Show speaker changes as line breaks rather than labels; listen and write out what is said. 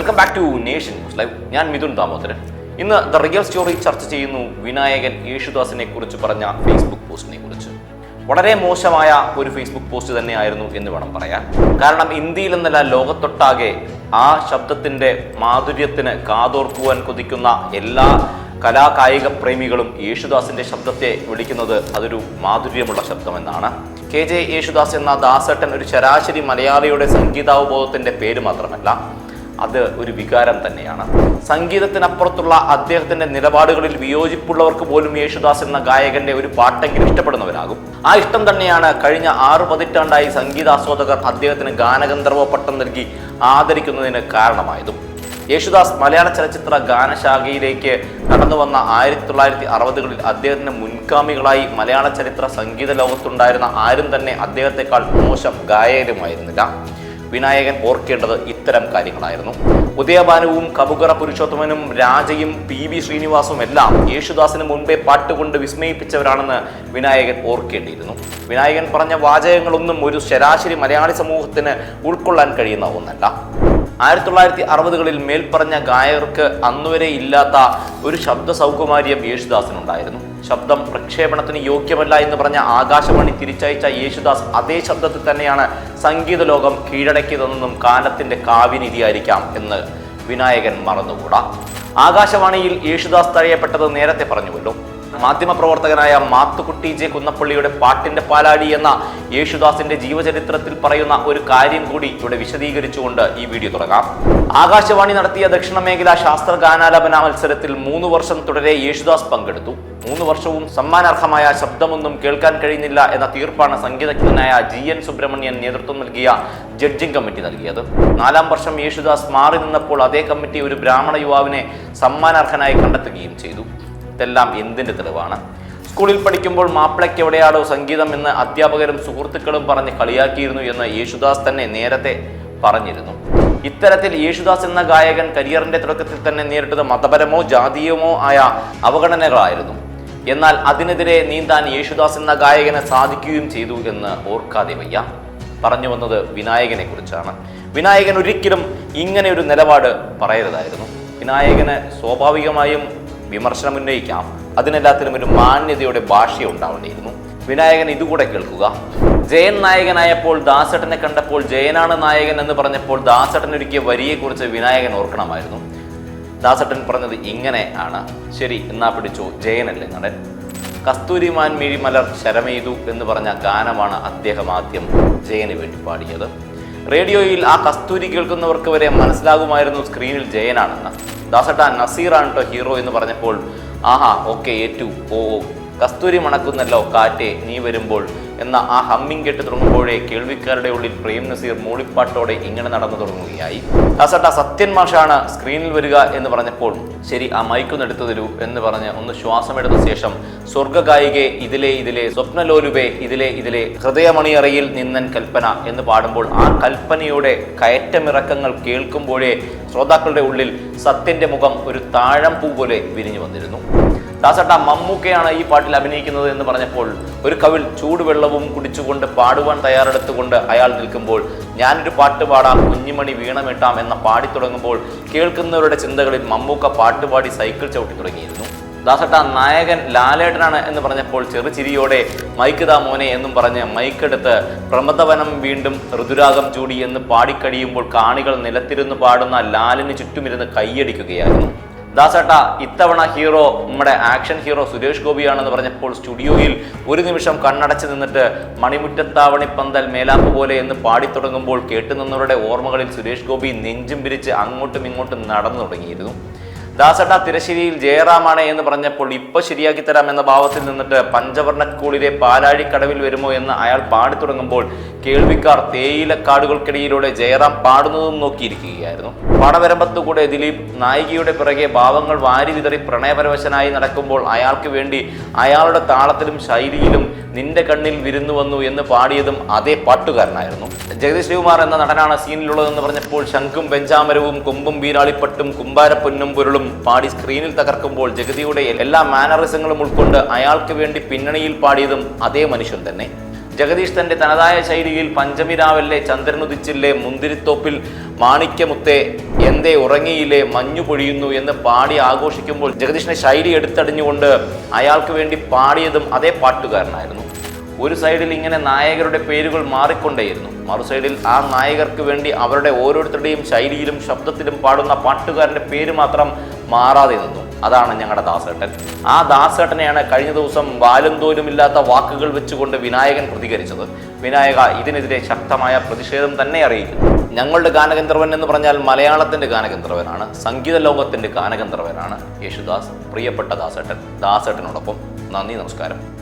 Back to nation news live ഞാൻ മിഥുൻ ദാമോദരൻ. ഇന്ന് the real story ചർച്ച ചെയ്യുന്നു വിനായകൻ യേശുദാസിനെ കുറിച്ച് പറഞ്ഞ ഫേസ്ബുക്ക് പോസ്റ്റിനെ കുറിച്ച്. വളരെ മോശമായ ഒരു ഫേസ്ബുക്ക് പോസ്റ്റ് തന്നെയായിരുന്നു എന്ന് വേണം പറയാൻ. കാരണം ഇന്ത്യയിൽ എന്നല്ല ലോകത്തൊട്ടാകെ ആ ശബ്ദത്തിന്റെ മാധുര്യത്തിന് കാതോർക്കുവാൻ കൊതിക്കുന്ന എല്ലാ കലാകായിക പ്രേമികളും യേശുദാസിന്റെ ശബ്ദത്തെ വിളിക്കുന്നത് അതൊരു മാധുര്യമുള്ള ശബ്ദമെന്നാണ്. കെ ജെ യേശുദാസ് എന്ന ദാസേട്ടൻ ഒരു ശരാശരി മലയാളിയുടെ സംഗീതാവബോധത്തിന്റെ പേര് മാത്രമല്ല അത് ഒരു വികാരം തന്നെയാണ്. സംഗീതത്തിനപ്പുറത്തുള്ള അദ്ദേഹത്തിന്റെ നിലപാടുകളിൽ വിയോജിപ്പുള്ളവർക്ക് പോലും യേശുദാസ് എന്ന ഗായകന്റെ ഒരു പാട്ടെങ്കിലും ഇഷ്ടപ്പെടുന്നവരാകും. ആ ഇഷ്ടം തന്നെയാണ് കഴിഞ്ഞ ആറു പതിറ്റാണ്ടായി സംഗീതാസ്വാദകർ അദ്ദേഹത്തിന് ഗാനഗന്ധർവ പട്ടം നൽകി ആദരിക്കുന്നതിന് കാരണമായതും. യേശുദാസ് മലയാള ചലച്ചിത്ര ഗാനശാഖയിലേക്ക് കടന്നു വന്ന ആയിരത്തി തൊള്ളായിരത്തി അറുപതുകളിൽ അദ്ദേഹത്തിന്റെ മുൻകാമികളായി മലയാള ചരിത്ര സംഗീത ലോകത്തുണ്ടായിരുന്ന ആരും തന്നെ അദ്ദേഹത്തെക്കാൾ മോശം ഗായകരുമായിരുന്നില്ല. വിനായകൻ ഓർക്കേണ്ടത് ഇത്തരം കാര്യങ്ങളായിരുന്നു. ഉദയഭാനുവും കബുകറ പുരുഷോത്തമനും രാജയും പി വി ശ്രീനിവാസും എല്ലാം യേശുദാസിന് മുൻപേ പാട്ടുകൊണ്ട് വിസ്മയിപ്പിച്ചവരാണെന്ന് വിനായകൻ ഓർക്കേണ്ടിയിരുന്നു. വിനായകൻ പറഞ്ഞ വാചകങ്ങളൊന്നും ഒരു ശരാശരി മലയാളി സമൂഹത്തിന് ഉൾക്കൊള്ളാൻ കഴിയുന്ന ഒന്നല്ല. ആയിരത്തി തൊള്ളായിരത്തി അറുപതുകളിൽ മേൽപ്പറഞ്ഞ ഗായകർക്ക് അന്നുവരെ ഇല്ലാത്ത ഒരു ശബ്ദ സൗകുമാര്യം യേശുദാസിനുണ്ടായിരുന്നു. ശബ്ദം പ്രക്ഷേപണത്തിന് യോഗ്യമല്ല എന്ന് പറഞ്ഞ ആകാശവാണി തിരിച്ചയച്ച യേശുദാസ് അതേ ശബ്ദത്തിൽ തന്നെയാണ് സംഗീത ലോകം കീഴടക്കിയതെന്നും കാലത്തിന്റെ കാവ്യനിധിയായിരിക്കാം എന്ന് വിനായകൻ മറന്നുകൂടാ. ആകാശവാണിയിൽ യേശുദാസ് തഴയപ്പെട്ടത് നേരത്തെ പറഞ്ഞുവല്ലോ. മാധ്യമപ്രവർത്തകനായ മാത്തുക്കുട്ടി ജെ കുന്നപ്പള്ളിയുടെ പാട്ടിന്റെ പാലാടി എന്ന യേശുദാസിന്റെ ജീവചരിത്രത്തിൽ പറയുന്ന ഒരു കാര്യം കൂടി ഇവിടെ വിശദീകരിച്ചുകൊണ്ട് ഈ വീഡിയോ തുടങ്ങാം. ആകാശവാണി നടത്തിയ ദക്ഷിണ മേഖല ശാസ്ത്ര ഗാനാലാപന മത്സരത്തിൽ മൂന്ന് വർഷം തുടരെ യേശുദാസ് പങ്കെടുത്തു. മൂന്ന് വർഷവും സമ്മാനാർഹമായ ശബ്ദമൊന്നും കേൾക്കാൻ കഴിയുന്നില്ല എന്ന തീർപ്പാണ് സംഗീതജ്ഞനായ ജി എൻ സുബ്രഹ്മണ്യൻ നേതൃത്വം നൽകിയ ജഡ്ജിംഗ് കമ്മിറ്റി നൽകിയത്. നാലാം വർഷം യേശുദാസ് മാറി നിന്നപ്പോൾ അതേ കമ്മിറ്റി ഒരു ബ്രാഹ്മണ യുവാവിനെ സമ്മാനാർഹനായി കണ്ടെത്തുകയും ചെയ്തു. ഇതെല്ലാം എന്തിന്റെ തെളിവാണ്? സ്കൂളിൽ പഠിക്കുമ്പോൾ മാപ്പിളയ്ക്ക് എവിടെയാണോ സംഗീതം എന്ന് അധ്യാപകരും സുഹൃത്തുക്കളും പറഞ്ഞ് കളിയാക്കിയിരുന്നു എന്ന് യേശുദാസ് തന്നെ നേരത്തെ പറഞ്ഞിരുന്നു. ഇത്തരത്തിൽ യേശുദാസ് എന്ന ഗായകൻ കരിയറിന്റെ തുടക്കത്തിൽ തന്നെ നേരിട്ടത് മതപരമോ ജാതീയമോ ആയ അവഗണനകളായിരുന്നു. എന്നാൽ അതിനെതിരെ നീന്താൻ യേശുദാസ് എന്ന ഗായകന് സാധിക്കുകയും ചെയ്തു എന്ന് ഓർക്കാതെ വയ്യ. പറഞ്ഞു വന്നത് വിനായകനെ കുറിച്ചാണ്. വിനായകൻ ഒരിക്കലും ഇങ്ങനെ ഒരു നിലപാട് പറയരുതായിരുന്നു. വിനായകന് സ്വാഭാവികമായും വിമർശനം ഉന്നയിക്കാം. അതിനെല്ലാത്തിനും ഒരു മാന്യതയുടെ ഭാഷ ഉണ്ടാവേണ്ടിയിരുന്നു വിനായകൻ ഇതുകൂടെ കേൾക്കുക. ജയൻ നായകനായപ്പോൾ ദാസേട്ടനെ കണ്ടപ്പോൾ ജയനാണ് നായകൻ എന്ന് പറഞ്ഞപ്പോൾ ദാസേട്ടൻ ഒരുക്കിയ വരിയെക്കുറിച്ച് വിനായകൻ ഓർക്കണമായിരുന്നു. ദാസേട്ടൻ പറഞ്ഞത് ഇങ്ങനെ ആണ്. ശരി എന്നാ പിടിച്ചു ജയനല്ലേ നടൻ. കസ്തൂരിമാൻ മിഴിമലർ ശരമെയ്തു എന്ന് പറഞ്ഞ ഗാനമാണ് അദ്ദേഹം ആദ്യം ജയന് വേണ്ടി പാടിയത്. റേഡിയോയിൽ ആ കസ്തൂരി കേൾക്കുന്നവർക്ക് വരെ മനസ്സിലാകുമായിരുന്നു സ്ക്രീനിൽ ജയനാണെന്ന്. ദാസട്ട നസീറാണ് കേട്ടോ ഹീറോ എന്ന് പറഞ്ഞപ്പോൾ ആഹാ ഓക്കെ ഏറ്റു ഓ. കസ്തൂരി മണക്കുന്നല്ലോ കാറ്റേ നീ വരുമ്പോൾ എന്ന ആ ഹമ്മിങ് കേട്ട് തുടങ്ങുമ്പോഴേ കേൾവിക്കാരുടെ ഉള്ളിൽ പ്രേം നസീർ മൂളിപ്പാട്ടോടെ ഇങ്ങനെ നടന്നു തുടങ്ങുകയായി. ദാസട്ട സത്യൻ മാഷാണ് സ്ക്രീനിൽ വരിക എന്ന് പറഞ്ഞപ്പോൾ ശരി ആ മൈക്കൊന്ന് എടുത്തു തരൂ എന്ന് പറഞ്ഞ് ഒന്ന് ശ്വാസമെടുത്ത ശേഷം സ്വർഗഗായികെ ഇതിലെ ഇതിലെ സ്വപ്നലോലുബെ ഇതിലെ ഇതിലെ ഹൃദയമണിയറയിൽ നിന്നൻ കൽപ്പന എന്ന് പാടുമ്പോൾ ആ കൽപ്പനയുടെ കയറ്റമിറക്കങ്ങൾ കേൾക്കുമ്പോഴേ ശ്രോതാക്കളുടെ ഉള്ളിൽ സത്യന്റെ മുഖം ഒരു താഴം പൂ പോലെ വിരിഞ്ഞു വന്നിരുന്നു. ദാസട്ട മമ്മൂക്കയാണ് ഈ പാട്ടിൽ അഭിനയിക്കുന്നത് എന്ന് പറഞ്ഞപ്പോൾ ഒരു കവിൽ ചൂടുവെള്ളവും കുടിച്ചുകൊണ്ട് പാടുവാൻ തയ്യാറെടുത്തുകൊണ്ട് അയാൾ നിൽക്കുമ്പോൾ ഞാനൊരു പാട്ട് പാടാം കുഞ്ഞിമണി വീണമിട്ടാം എന്ന പാടി തുടങ്ങുമ്പോൾ കേൾക്കുന്നവരുടെ ചിന്തകളിൽ മമ്മൂക്ക പാട്ടുപാടി സൈക്കിൾ ചവിട്ടി തുടങ്ങിയിരുന്നു. ദാസട്ട നായകൻ ലാലേട്ടനാണ് എന്ന് പറഞ്ഞപ്പോൾ ചെറുചിരിയോടെ മൈക്ക് ദാ മോനെ എന്നും പറഞ്ഞ് മൈക്കെടുത്ത് പ്രമദവനം വീണ്ടും ഋതുരാഗം ചൂടി എന്ന് പാടിക്കഴിയുമ്പോൾ കാണികൾ നിലത്തിരുന്ന് പാടുന്ന ലാലിന് ചുറ്റുമിരുന്ന് കൈയടിക്കുകയായിരുന്നു. ദാസേട്ട ഇത്തവണ ഹീറോ നമ്മുടെ ആക്ഷൻ ഹീറോ സുരേഷ് ഗോപിയാണെന്ന് പറഞ്ഞപ്പോൾ സ്റ്റുഡിയോയിൽ ഒരു നിമിഷം കണ്ണടച്ച് നിന്നിട്ട് മണിമുറ്റത്താവണി പന്തൽ മേലാപ്പ് പോലെ എന്ന് പാടിത്തുടങ്ങുമ്പോൾ കേട്ടുനിന്നവരുടെ ഓർമ്മകളിൽ സുരേഷ് ഗോപി നെഞ്ചും പിരിച്ച് അങ്ങോട്ടും ഇങ്ങോട്ടും നടന്നു തുടങ്ങിയിരുന്നു. ദാസട്ട തിരശ്ശേരിയിൽ ജയറാമാണ് എന്ന് പറഞ്ഞപ്പോൾ ഇപ്പൊ ശരിയാക്കി തരാം എന്ന ഭാവത്തിൽ നിന്നിട്ട് പഞ്ചവർണക്കൂളിലെ പാലാഴിക്കടവിൽ വരുമോ എന്ന് അയാൾ പാടി തുടങ്ങുമ്പോൾ കേൾവിക്കാർ തേയിലക്കാടുകൾക്കിടയിലൂടെ ജയറാം പാടുന്നതും നോക്കിയിരിക്കുകയായിരുന്നു. പടവരമ്പത്തുകൂടെ ദിലീപ് നായികയുടെ പിറകെ ഭാവങ്ങൾ വാരി വിതറി പ്രണയപരവശനായി നടക്കുമ്പോൾ അയാൾക്ക് വേണ്ടി അയാളുടെ താളത്തിലും ശൈലിയിലും നിന്റെ കണ്ണിൽ വിരുന്നു വന്നു എന്ന് പാടിയതും അതേ പാട്ടുകാരനായിരുന്നു. ജഗദീഷ് ശ്രീകുമാർ എന്ന നടനാണ് സീനിലുള്ളതെന്ന് പറഞ്ഞപ്പോൾ ശംഖും പെഞ്ചാമരവും കൊമ്പും വീരാളിപ്പട്ടും കുമ്പാരപ്പൊന്നും പൊരുളും പാടി സ്ക്രീനിൽ തകർക്കുമ്പോൾ ജഗതിയുടെ എല്ലാ മാനറിസങ്ങളും ഉൾക്കൊണ്ട് അയാൾക്ക് വേണ്ടി പിന്നണിയിൽ പാടിയതും അതേ മനുഷ്യൻ തന്നെ. ജഗദീഷ് തന്റെ തനതായ ശൈലിയിൽ പഞ്ചമി രാവിലെ ചന്ദ്രനുദിച്ചില്ലേ മുന്തിരിത്തോപ്പിൽ മാണിക്യമുത്തെ എന്തേ ഉറങ്ങിയില്ലേ മഞ്ഞു പൊഴിയുന്നു എന്ന് പാടി ആഘോഷിക്കുമ്പോൾ ജഗദീഷിനെ ശൈലി എടുത്തടിഞ്ഞുകൊണ്ട് അയാൾക്ക് വേണ്ടി പാടിയതും അതേ പാട്ടുകാരനായിരുന്നു. ഒരു സൈഡിൽ ഇങ്ങനെ നായകരുടെ പേരുകൾ മാറിക്കൊണ്ടേയിരുന്നു. മറു സൈഡിൽ ആ നായകർക്ക് വേണ്ടി അവരുടെ ഓരോരുത്തരുടെയും ശൈലിയിലും ശബ്ദത്തിലും പാടുന്ന പാട്ടുകാരന്റെ പേര് മാത്രം മാറാതെ നിന്നു. അതാണ് ഞങ്ങളുടെ ദാസേട്ടൻ. ആ ദാസേട്ടനെയാണ് കഴിഞ്ഞ ദിവസം വാലും തോലും ഇല്ലാത്ത വാക്കുകൾ വെച്ചുകൊണ്ട് വിനായകൻ പ്രതികരിച്ചത്. വിനായക ഇതിനെതിരെ ശക്തമായ പ്രതിഷേധം തന്നെ അറിയിക്കുന്നു. ഞങ്ങളുടെ ഗാനഗന്ധർവൻ എന്ന് പറഞ്ഞാൽ മലയാളത്തിന്റെ ഗാനഗന്ധർവനാണ്. സംഗീത ലോകത്തിന്റെ ഗാനഗന്ധർവനാണ് യേശുദാസ്. പ്രിയപ്പെട്ട ദാസേട്ടൻ ദാസേട്ടനോടൊപ്പം നന്ദി നമസ്കാരം.